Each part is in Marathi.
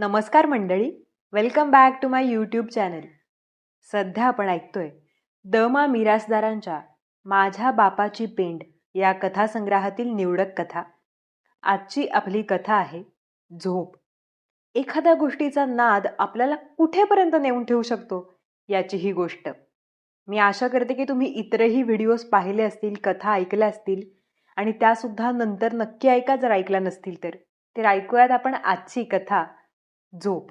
नमस्कार मंडळी. Welcome back to my YouTube channel सध्या आपण ऐकतोय द मा मिरासदारांच्या माझ्या बापाची पेंड या कथासंग्रहातील निवडक कथा. आजची आपली कथा आहे झोप. एखाद्या गोष्टीचा नाद आपल्याला कुठेपर्यंत नेऊन ठेवू शकतो याची ही गोष्ट. मी आशा करते की तुम्ही इतरही व्हिडिओज पाहिले असतील कथा ऐकल्या असतील आणि त्यासुद्धा नंतर नक्की ऐका जर ऐकल्या नसतील तर. तर ऐकूयात आपण आजची कथा झोप.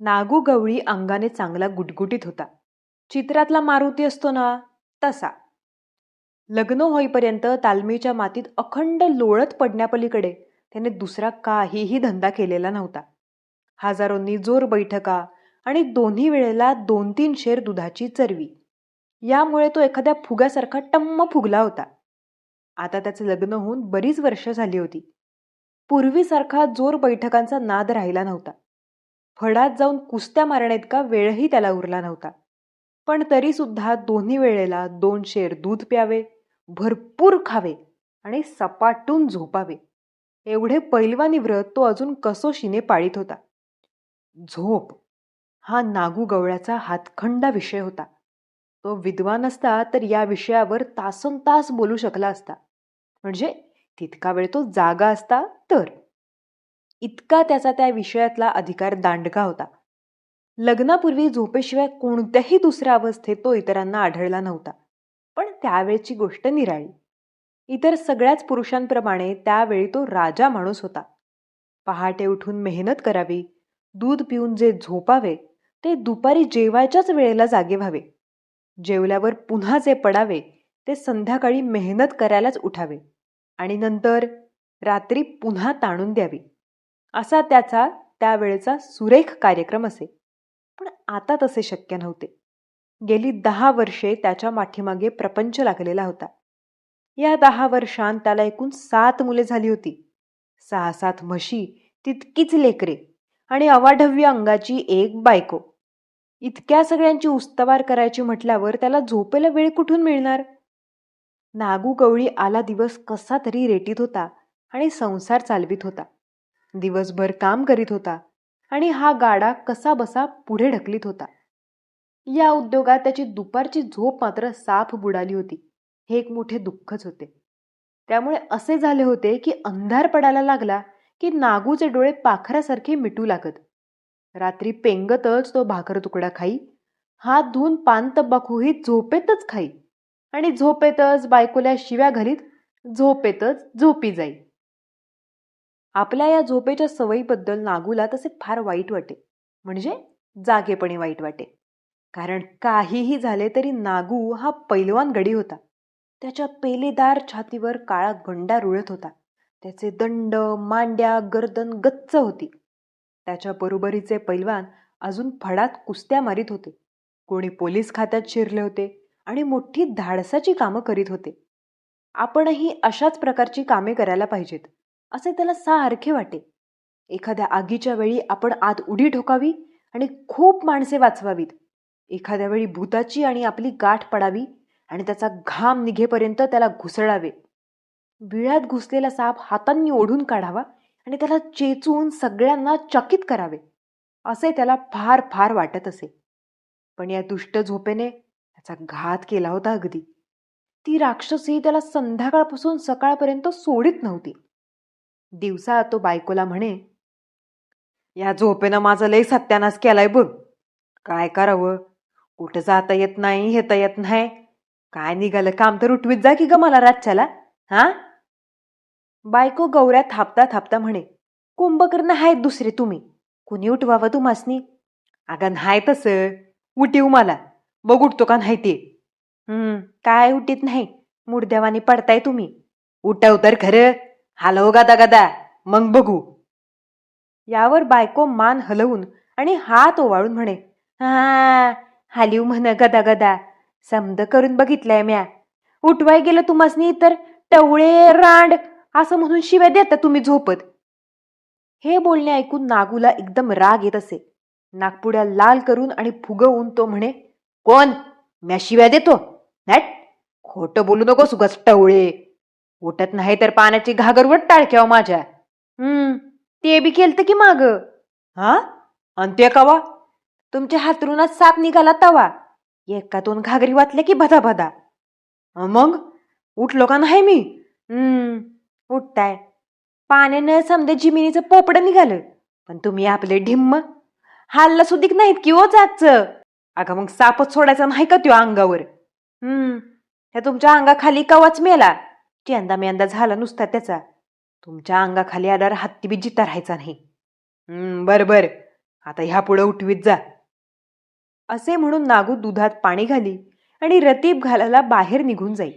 नागू गवळी अंगाने चांगला गुटगुटीत होता. चित्रातला मारुती असतो ना तसा. लग्न होईपर्यंत तालमीच्या मातीत अखंड लोळत पडण्यापलीकडे त्याने दुसरा काहीही धंदा केलेला नव्हता. हजारोंनी जोर बैठका आणि दोन्ही वेळेला दोन तीन शेर दुधाची चरवी. यामुळे तो एखाद्या फुग्यासारखा टम्म फुगला होता. आता त्याचं लग्न होऊन बरीच वर्ष झाली होती. पूर्वीसारखा जोर बैठकांचा नाद राहिला नव्हता. फडात जाऊन कुस्त्या मारण्याइतका वेळही त्याला उरला नव्हता. पण तरीसुद्धा दोन्ही वेळेला दोन शेर दूध प्यावे भरपूर खावे आणि सपाटून झोपावे. एवढे पैलवानी व्रत तो अजून कसोशीने पाळीत होता. झोप हा नागू गवळ्याचा हातखंडा विषय होता. तो विद्वान असता तर या विषयावर तासन तास बोलू शकला असता. म्हणजे तितका वेळ तो जागा असता तर. इतका त्याचा त्या विषयातला अधिकार दांडगा होता. लग्नापूर्वी झोपेशिवाय कोणत्याही दुसऱ्या अवस्थेत तो इतरांना आढळला नव्हता पण त्यावेळची गोष्ट निराळी. इतर सगळ्याच पुरुषांप्रमाणे त्यावेळी तो राजा माणूस होता. पहाटे उठून मेहनत करावी दूध पिऊन जे झोपावे ते दुपारी जेवायच्याच वेळेला जागे व्हावे. जेवल्यावर पुन्हा जे पडावे ते संध्याकाळी मेहनत करायलाच उठावे. आणि नंतर रात्री पुन्हा ताणून द्यावी. असा त्याचा त्यावेळेचा सुरेख कार्यक्रम असे. पण आता तसे शक्य नव्हते. गेली दहा वर्षे त्याच्या माठीमागे प्रपंच लागलेला होता. या दहा वर्षांत त्याला एकूण सात मुले झाली होती. सहा सात म्हशी तितकीच लेकरे आणि अवाढव्य अंगाची एक बायको. इतक्या सगळ्यांची उस्तवार करायची म्हटल्यावर त्याला झोपेला वेळ कुठून मिळणार? नागूगवळी आला दिवस कसा तरी रेटीत होता आणि संसार चालवित होता. दिवसभर काम करीत होता आणि हा गाडा कसा बसा पुढे ढकलीत होता. या उद्योगात त्याची दुपारची झोप मात्र साफ बुडाली होती. हे एक मोठे दुःखच होते. त्यामुळे असे झाले होते की अंधार पडायला लागला की नागूचे डोळे पाखरासारखे मिटू लागत. रात्री पेंगतच तो भाकर तुकडा खाई हात धुवून पान तंबाखूही झोपेतच खाई. आणि झोपेतच बायकोल्या शिव्या घरीत झोपेतच झोपी जाई आपल्या या झोपेच्या सवयीबद्दल नागूला तसे फार वाईट वाटे. म्हणजे जागेपणी वाईट वाटे. कारण काहीही झाले तरी नागू हा पैलवान गडी होता. त्याच्या पेलेदार छातीवर काळा गंडा रुळत होता. त्याचे दंड मांड्या गर्दन गच्च होती. त्याच्या बरोबरीचे पैलवान अजून फडात कुस्त्या मारित होते. कोणी पोलीस खात्यात शिरले होते. आणि मोठी धाडसाची कामं करीत होते. आपणही अशाच प्रकारची कामे करायला पाहिजेत असे त्याला सारखे वाटे. एखाद्या आगीच्या वेळी आपण आत उडी ठोकावी आणि खूप माणसे वाचवावीत. एखाद्या वेळी भूताची आणि आपली गाठ पडावी आणि त्याचा घाम निघेपर्यंत त्याला घुसळावे. विळ्यात घुसलेला साप हातांनी ओढून काढावा आणि त्याला चेचून सगळ्यांना चकित करावे असे त्याला फार फार वाटत असे. पण या दुष्ट झोपेने त्याचा घात केला होता अगदी. ती राक्षसी त्याला संध्याकाळपासून सकाळपर्यंत सोडित नव्हती. दिवसा तो बायकोला म्हणे या झोपेनं माझं लय सत्यानाश केलाय बघ. काय करावं? कुठं जाता येत नाही येता येत नाही. काय निघालं? काम तर उठवीत जा की ग मला रातच्याला हा? बायको गौऱ्या थापता थापता म्हणे कुंभकर्ण आहेत दुसरे तुम्ही. कुणी उठवावं तुम्हासनी अगं नाही तसं. उठीव मला. बघ उठतो का नाही ते. हम्म. काय उठीत नाही. मुडद्यावानी पडताय तुम्ही. उठव तर खरं. हलव गादा गादा मग बघू. यावर बायको मान हलवून आणि हात ओवाळून म्हणे हा हालीव म्हण गदा गदा समद करून बघितलंय म्या. उठवाय गेलं तुम्हासनी तर टवळे रांड असं म्हणून शिव्या देता तुम्ही झोपत. हे बोलणे ऐकून नागूला एकदम राग येत असे. नागपुड्या लाल करून आणि फुगवून तो म्हणे कोण? म्या शिव्या देतो. नॅट. खोटं बोलू नकोस सुगस टवळे उठत नाही तर पाण्याची घागरवट टाळक्याव माझ्या. हम्म ते बी केलत की माग? हा? आणि ते कवा? तुमच्या हातरूनच साप निघाला तवा. एका दोन घागरी वाचल्या की भदा भदा मग? उठलो का नाही मी? हम्म उठताय. पाण्यानं समजा जिमिनीचं पोपडं निघालं. पण तुम्ही आपले ढिम्म. हालला सुद्धिक नाहीत की ओ जागचं? अगं मग सापच सोडायचा नाही का त्यो अंगावर? हम्म. ह्या तुमच्या अंगाखाली कवाच मेला? चेंदा मेंदा झाला नुसता त्याचा. तुमच्या अंगाखाली आल्यावर हत्ती बी जिता राहायचा नाही. बर बर. आता ह्या पुढं उठवीत जा. असे म्हणून नागू दुधात पाणी घाली आणि रतीब घालायला बाहेर निघून जाई.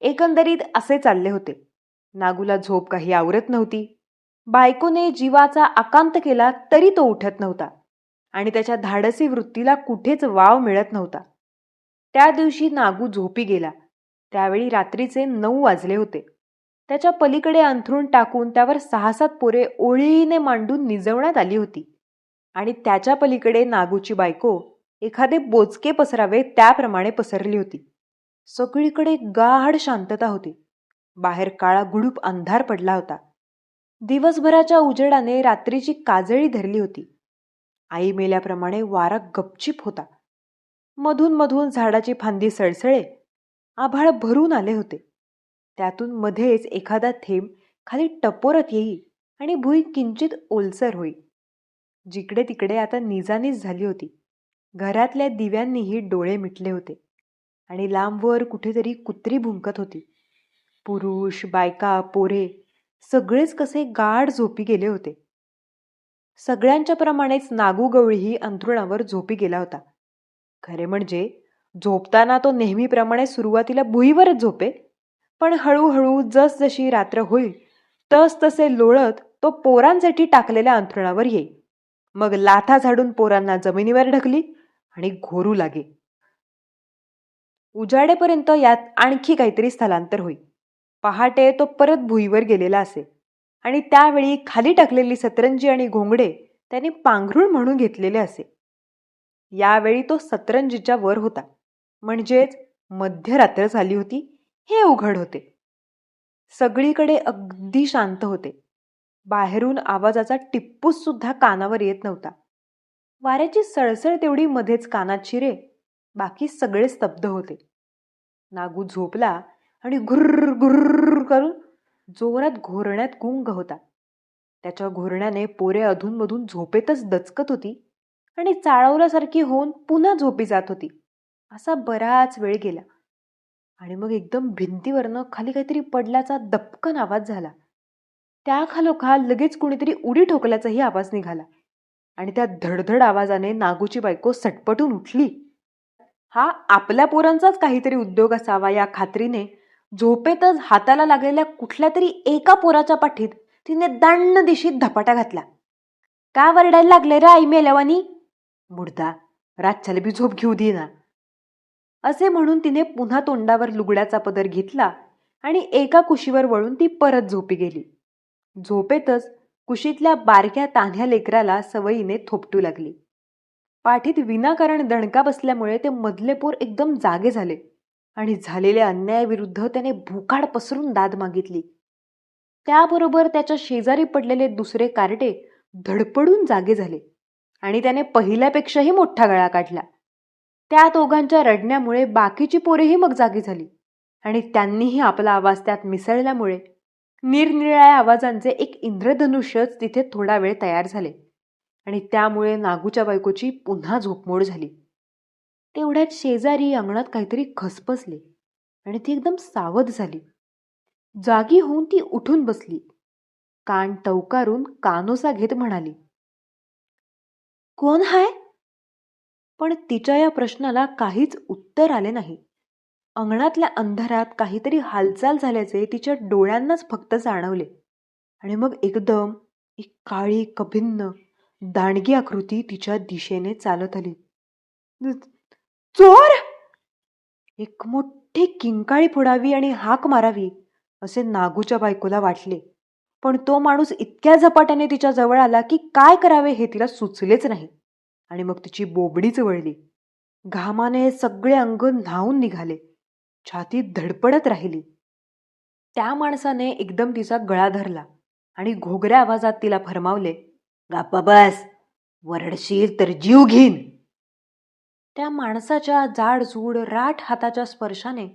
एकंदरीत असे चालले होते. नागूला झोप काही आवरत नव्हती. बायकोने जीवाचा आकांत केला तरी तो उठत नव्हता. आणि त्याच्या धाडसी वृत्तीला कुठेच वाव मिळत नव्हता. त्या दिवशी नागू झोपी गेला. त्यावेळी रात्रीचे नऊ वाजले होते. त्याच्या पलीकडे अंथरूण टाकून त्यावर सहा सात पोरे ओळीने मांडून निजवण्यात आली होती. आणि त्याच्या पलीकडे नागूची बायको एखादे बोचके पसरावे त्याप्रमाणे पसरली होती. सगळीकडे गाढ शांतता होती. बाहेर काळा गुडूप अंधार पडला होता. दिवसभराच्या उजेडाने रात्रीची काजळी धरली होती. आई मेल्याप्रमाणे वारा गपचिप होता. मधून मधून झाडाची फांदी सळसळे आभाळ भरून आले होते. त्यातून मध्येच एखादा थेंब खाली टपोरत येई आणि भुई किंचित ओलसर होई. जिकडे तिकडे आता निजानीज झाली होती. घरातल्या दिव्यांनीही डोळे मिटले होते आणि लांबवर कुठेतरी कुत्री भुंकत होती. पुरुष बायका पोरे सगळेच कसे गाढ झोपी गेले होते. सगळ्यांच्या प्रमाणेच नागू गवळीही अंथरुणावर झोपी गेला होता. खरे म्हणजे झोपताना तो नेहमीप्रमाणे सुरुवातीला भुईवरच झोपे पण हळूहळू जसजशी रात्र होईल तस तसे लोळत तो पोरांसाठी टाकलेल्या अंथरुणावर येई मग लाथा झाडून पोरांना जमिनीवर ढकली आणि घोरू लागे. उजाडेपर्यंत यात आणखी काहीतरी स्थलांतर होई. पहाटे तो परत भुईवर गेलेला असे. आणि त्यावेळी खाली टाकलेली सतरंजी आणि घोंगडे त्याने पांघरुण म्हणून घेतलेले असे. यावेळी तो सतरंजीच्या वर होता. म्हणजेच मध्यरात्र झाली होती हे उघड होते. सगळीकडे अगदी शांत होते. बाहेरून आवाजाचा टिप्पूस सुद्धा कानावर येत नव्हता. वाऱ्याची सळसळ तेवढी मध्येच कानात शिरे बाकी सगळे स्तब्ध होते. नागू झोपला आणि घुर्र घुर्र करून जोरात घोरण्यात गुंग होता. त्याच्या घोरण्याने पोरे अधूनमधून झोपेतच दचकत होती आणि चाळवल्यासारखी होऊन पुन्हा झोपी जात होती. असा बराच वेळ गेला आणि मग एकदम भिंतीवरनं खाली काहीतरी पडल्याचा दपकन आवाज झाला. त्या खालोखाल लगेच कुणीतरी उडी ठोकल्याचाही आवाज निघाला आणि त्या धडधड आवाजाने नागूची बायको सटपटून उठली. हा आपल्या पोरांचाच काहीतरी उद्योग असावा या खात्रीने झोपेतच हाताला लागलेल्या कुठल्या तरी एका पोराच्या पाठीत तिने दांड दिशीत धपाटा घातला. का वरडायला लागले रे आई मेल्यावानी? मुडदा रातच्याला बी झोप घेऊ दे ना. असे म्हणून तिने पुन्हा तोंडावर लुगड्याचा पदर घेतला आणि एका कुशीवर वळून ती परत झोपी गेली. झोपेतच कुशीतल्या बारक्या तान्ह्या लेकराला सवयीने थोपटू लागली. पाठीत विनाकारण दणका बसल्यामुळे ते मधले पोर एकदम जागे झाले. आणि झालेल्या अन्यायाविरुद्ध त्याने भुकाड पसरून दाद मागितली. त्याबरोबर त्याच्या शेजारी पडलेले दुसरे कार्टे धडपडून जागे झाले आणि त्याने पहिल्यापेक्षाही मोठा गळा काढला. त्या दोघांच्या रडण्यामुळे बाकीची पोरेही मग जागी झाली आणि त्यांनीही आपला आवाज त्यात मिसळल्यामुळे निरनिराळ्या आवाजांचे एक इंद्रधनुष्यच तिथे थोडा वेळ तयार झाले आणि त्यामुळे नागूच्या बायकोची पुन्हा झोपमोड झाली. तेवढ्यात शेजारी अंगणात काहीतरी खसपसले आणि ती एकदम सावध झाली. जागी होऊन ती उठून बसली. कान टवकारून कानोसा घेत म्हणाली कोण हाय? पण तिच्या या प्रश्नाला काहीच उत्तर आले नाही. अंगणातल्या अंधारात काहीतरी हालचाल झाल्याचे तिच्या डोळ्यांनाच फक्त जाणवले. आणि मग एकदम एक काळी कभिन्न दांडगी आकृती तिच्या दिशेने चालत आली. चोर एक मोठी किंकाळी फोडावी आणि हाक मारावी असे नागूच्या बायकोला वाटले. पण तो माणूस इतक्या झपाट्याने तिच्या जवळ आला की काय करावे हे तिला सुचलेच नाही. आणि मग तिची बोबडीच वळली. घामाने सगळे अंग न्हावून निघाले. छाती धडपडत राहिली. त्या माणसाने एकदम तिचा गळा धरला आणि घोगऱ्या आवाजात तिला फरमावले गाप्पा बस वरडशील तर जीव घेईन. त्या माणसाच्या जाडजूड राठ हाताच्या स्पर्शाने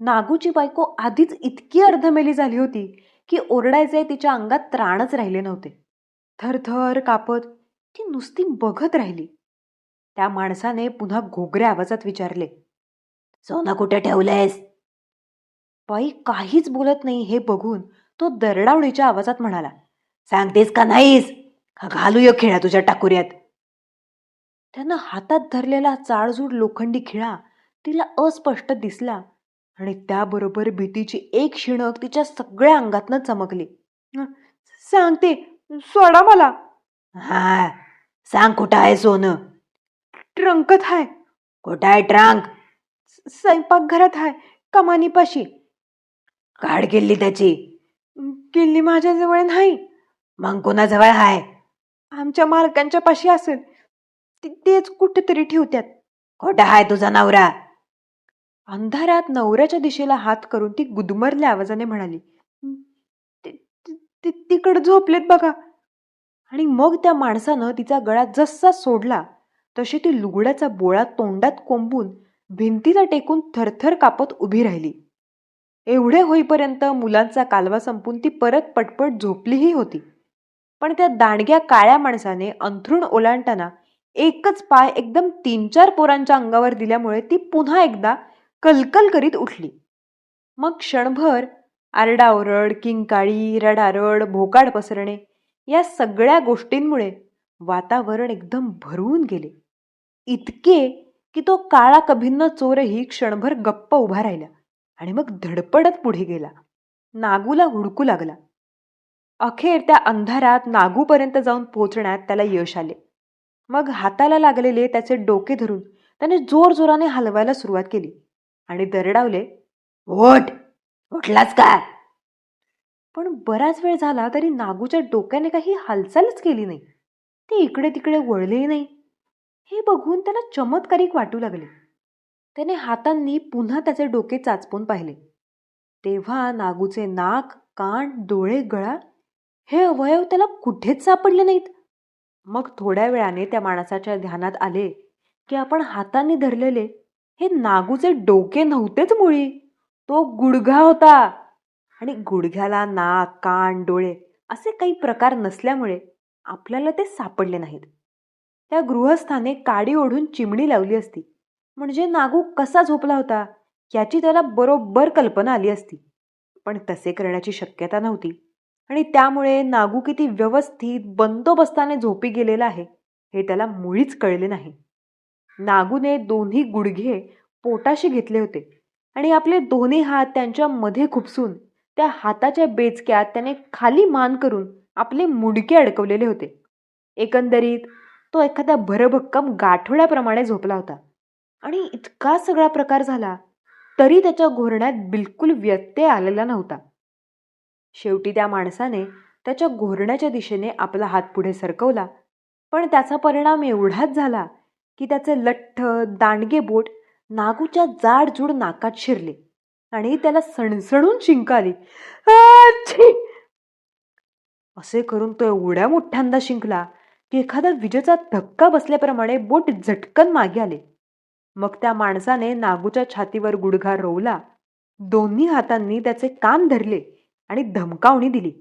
नागूची बायको आधीच इतकी अर्धमेली झाली होती की ओरडायचे तिच्या अंगात त्राणच राहिले नव्हते. थरथर कापत ती नुसती बघत राहिली. त्या माणसाने पुन्हा घोगऱ्या आवाजात विचारले सोनं कुठे ठेवलंयस? बाई काहीच बोलत नाही हे बघून तो दरडावणीच्या आवाजात म्हणाला सांगतेस का नाहीस? का घालूया खेळा तुझ्या टाकुऱ्यात. त्यानं हातात धरलेला जाडजूड लोखंडी खिळा तिला अस्पष्ट दिसला आणि त्याबरोबर भीतीची एक शिणक तिच्या सगळ्या अंगातनं चमकली. "अं, सांगते सोडा मला. हा सांग कुठं आहे सोनं? ट्रंकत आहे कुठं आहे ट्रंक? स्वयंपाकघरात आहे कमानीपाशी. काढ केली त्याची. किल्ली माझ्याजवळ नाही. मग कोणाजवळ आहे आमच्या मालकांच्या पाशी असेल. ते- तेच कुठेतरी ठेवत्यात. खोटा आहे तुझा नवरा. अंधारात नवऱ्याच्या दिशेला हात करून ती गुदमरल्या आवाजाने म्हणाली "ते- ते- ते- तिकडं झोपलेत बघा. आणि मग त्या माणसानं तिचा गळा जसा सोडला तशी ती लुगड्याचा बोळा तोंडात कोंबून भिंतीला टेकून थरथर कापत उभी राहिली. एवढे होईपर्यंत मुलांचा कालवा संपून ती परत पटपट झोपलीही होती. पण त्या दांडग्या काळ्या माणसाने अंथरूण ओलांडताना एकच पाय एकदम तीन चार पोरांच्या अंगावर दिल्यामुळे ती पुन्हा एकदा कलकल करीत उठली. मग क्षणभर आरडाओरड किंकाळी रडारड भोकाड पसरणे या सगळ्या गोष्टींमुळे वातावरण एकदम भरून गेले. इतके की तो काळा कभिन्न चोरही क्षणभर गप्प उभा राहिला आणि मग धडपडत पुढे गेला. नागूला हुडकू लागला. अखेर त्या अंधारात नागूपर्यंत जाऊन पोचण्यात त्याला यश आले. मग हाताला लागलेले त्याचे डोके धरून त्याने जोर जोराने हलवायला सुरुवात केली आणि दरडावले ओठ उठलाच का? पण बराच वेळ झाला तरी नागूच्या डोक्याने काही हालचालच केली नाही. ते इकडे तिकडे वळलेही नाही. हे बघून त्याला चमत्कारिक वाटू लागले. त्याने हातांनी पुन्हा त्याचे डोके चाचपून पाहिले. तेव्हा नागूचे नाक कान डोळे गळा हे अवयव त्याला कुठेच सापडले नाहीत. मग थोड्या वेळाने त्या माणसाच्या ध्यानात आले की आपण हाताने धरलेले हे नागूचे डोके नव्हतेच मुळी. तो गुडघा होता. आणि गुडघ्याला नाक कान डोळे असे काही प्रकार नसल्यामुळे आपल्याला ते सापडले नाहीत. त्या गृहस्थाने काडी ओढून चिमणी लावली असती. म्हणजे नागू कसा झोपला होता याची त्याला बरोबर कल्पना आली असती. पण तसे करण्याची शक्यता नव्हती. आणि त्यामुळे नागू किती व्यवस्थित बंदोबस्ताने झोपी गेलेला आहे हे त्याला मुळीच कळले नाही. नागूने दोन्ही गुडघे पोटाशी घेतले होते आणि आपले दोन्ही हात त्यांच्या मध्ये खुपसून त्या हाताच्या बेचक्यात त्याने खाली मान करून आपले मुडके अडकवलेले होते. एकंदरीत तो एखाद्या भरभक्कम गाठोड्याप्रमाणे झोपला होता. आणि इतका सगळा प्रकार झाला तरी त्याच्या घोरण्यात बिलकुल व्यत्यय आलेला नव्हता. शेवटी त्या माणसाने त्याच्या घोरण्याच्या दिशेने आपला हात पुढे सरकवला. पण त्याचा परिणाम एवढाच झाला की त्याचे लठ्ठ दांडगे बोट नागूच्या जाडजूड नाकात शिरले आणि त्याला सणसणून शिंक आली असे करून तो एवढ्या मोठ्यांदा शिंकला की एखादा विजेचा धक्का बसल्याप्रमाणे बोट झटकन मागे आले. मग त्या माणसाने नागूच्या छातीवर गुडघा रोवला. दोन्ही हातांनी त्याचे कान धरले. आणि धमकावणी दिली.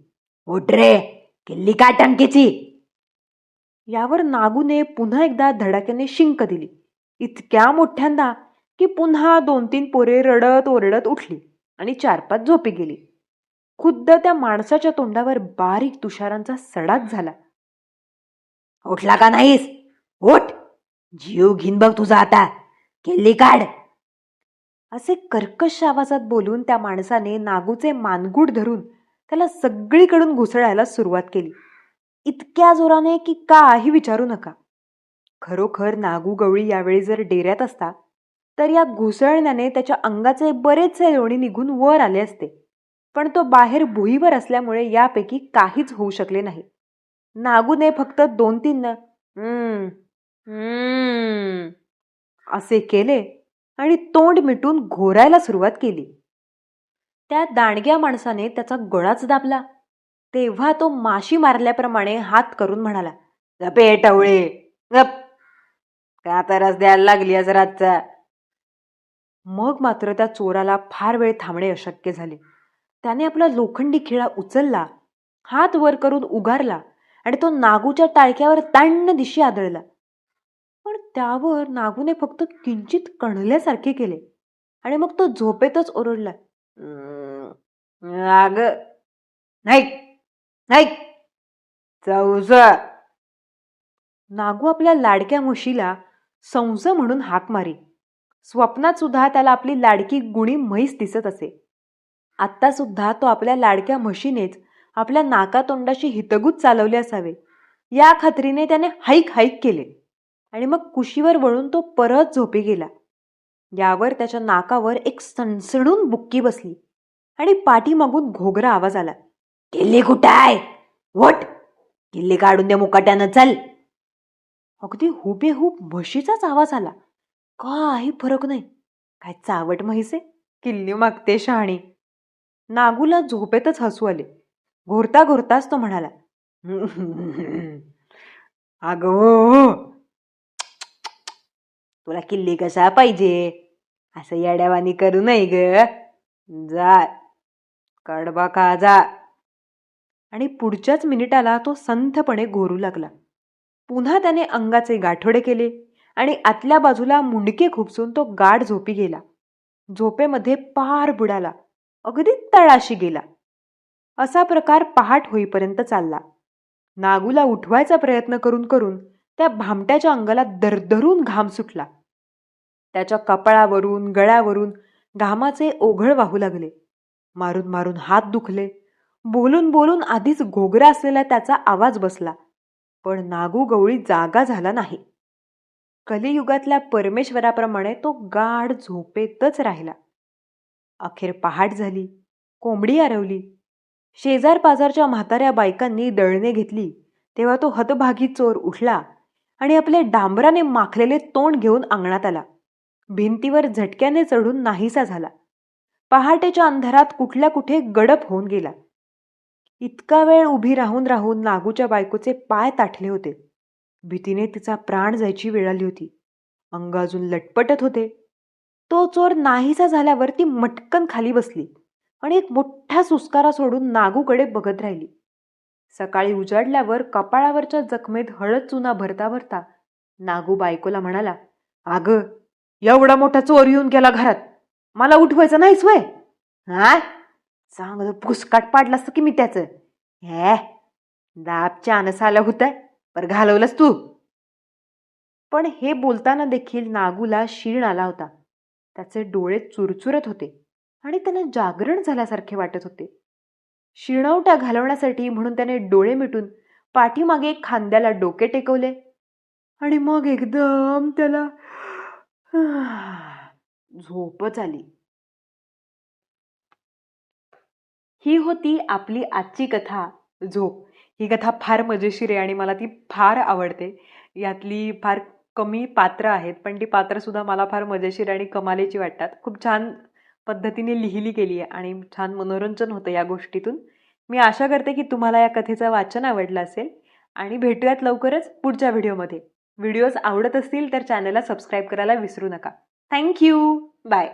उठ रे किल्ली काय टंकीची? यावर नागूने पुन्हा एकदा धडाक्याने शिंक दिली. इतक्या मोठ्यांदा की पुन्हा दोन तीन पोरे रडत ओरडत उठली आणि चार पाच झोपी गेली. खुद्द त्या माणसाच्या तोंडावर बारीक तुषारांचा सडाच झाला. उठला का नाहीस? उठ! जीव घेईन बघ तुझा आता. किल्ली काढ. असे कर्कश आवाजात बोलून त्या माणसाने नागूचे मानगूड धरून त्याला सगळीकडून घुसळायला सुरुवात केली. इतक्या जोराने की काही विचारू नका. खरोखर नागू गवळी यावेळी जर डेऱ्यात असता तर या घुसळण्याने त्याच्या अंगाचे बरेचसे लोणी निघून वर आले असते. पण तो बाहेर भुईवर असल्यामुळे यापैकी काहीच होऊ शकले नाही. नागूने फक्त दोन तीन असे केले आणि तोंड मिटून घोरायला सुरुवात केली. त्या दांडग्या माणसाने त्याचा गळाच दाबला. तेव्हा तो माशी मारल्याप्रमाणे हात करून म्हणाला गपे टवळे गप. का तरच द्यायला लागली आज रातचा मग मात्र त्या चोराला फार वेळ थांबणे अशक्य झाले. त्याने आपला लोखंडी खिळा उचलला हात वर करून उगारला आणि तो नागूच्या टाळक्यावर तांड दिशी आदळला. पण त्यावर नागूने फक्त किंचित कणल्यासारखे केले. आणि मग तो झोपेतच ओरडला अग नाही नाही चौस नागू आपल्या लाडक्या म्हशीला संस म्हणून हाक मारी. स्वप्नात सुद्धा त्याला आपली लाडकी गुणी म्हैस दिसत असे. आत्ता सुद्धा तो आपल्या लाडक्या म्हशीनेच आपल्या नाकातोंडाशी हितगुत चालवले असावे. या खात्रीने त्याने हाईक हाईक केले. आणि मग कुशीवर वळून तो परत झोपी गेला. यावर त्याच्या नाकावर एक सणसणून बुक्की बसली आणि पाठीमागून घोगरा आवाज आला. किल्ली कुठं आहे? वट किल्ली काढून द्या मुकाट्यानं चल! अगदी हुबेहूब म्हशीचाच आवाज आला. काही फरक नाही. काय चावट म्हैस? किल्ली मागते शहाणी. नागूला झोपेतच हसू आले. घोरता घोरताच तो म्हणाला. अग हो, हो, हो. तुला किल्ली कसा पाहिजे? असं याड्यावानी करू नाही ग. जा कडबा खा जा. आणि पुढच्याच मिनिटाला तो संथपणे घोरू लागला. पुन्हा त्याने अंगाचे गाठोडे केले आणि आतल्या बाजूला मुंडके खुपसून तो गाढ झोपी गेला. झोपेमध्ये पार बुडाला. अगदी तळाशी गेला. असा प्रकार पहाट होईपर्यंत चालला. नागूला उठवायचा प्रयत्न करून करून त्या भामट्याच्या अंगाला दरदरून घाम सुटला. त्याच्या कपाळावरून गळ्यावरून घामाचे ओघळ वाहू लागले. मारून मारून हात दुखले. बोलून बोलून आधीच घोगरा असलेला त्याचा आवाज बसला. पण नागू गवळी जागा झाला नाही. कलियुगातल्या परमेश्वराप्रमाणे तो गाढ झोपेतच राहिला. अखेर पहाट झाली. कोंबडी आरवली. शेजार पाजारच्या म्हाताऱ्या बायकांनी दळणे घेतली. तेव्हा तो हतभागी चोर उठला. आणि आपले डांबराने माखलेले तोंड घेऊन अंगणात आला. भिंतीवर झटक्याने चढून नाहीसा झाला. पहाटेच्या अंधारात कुठल्या कुठे गडप होऊन गेला. इतका वेळ उभी राहून राहून नागूच्या बायकोचे पाय ताठले होते. भीतीने तिचा प्राण जायची वेळ आली होती. अंग अजून लटपटत होते. तो चोर नाहीसा झाल्यावर ती मटकन खाली बसली आणि एक मोठा सुस्कारा सोडून नागूकडे बघत राहिली. सकाळी उजाडल्यावर कपाळावरच्या जखमेत हळद चुना भरता भरता नागू बायकोला म्हणाला अग एवढा मोठा चोर येऊन गेला घरात. मला उठवायचं नाहीच वय. हा चांगलं पुसकाट पाडलं असतं की मी त्याचं. हे दाब चानस आलं होतं पर घालवलंस तू. पण हे बोलताना देखील नागूला शीण आला होता. त्याचे डोळे चुरचुरत होते आणि त्यांना जागरण झाल्यासारखे वाटत होते. शिणवटा घालवण्यासाठी म्हणून त्याने डोळे मिटून पाठीमागे खांद्याला डोके टेकवले. आणि मग एकदम त्याला झोपच आली. ही होती आपली आजची कथा झोप. ही कथा फार मजेशीर आहे आणि मला ती फार आवडते. यातली फार कमी पात्र आहेत पण ती पात्रसुद्धा मला फार मजेशीर आणि कमालीची वाटतात. खूप छान पद्धतीने लिहिली गेली आहे आणि छान मनोरंजन होतं या गोष्टीतून. मी आशा करते की तुम्हाला या कथेचं वाचन आवडलं असेल आणि भेटूयात लवकरच पुढच्या व्हिडिओमध्ये. व्हिडिओज आवडत असतील तर चॅनलला सबस्क्राईब करायला विसरू नका. Thank you. बाय.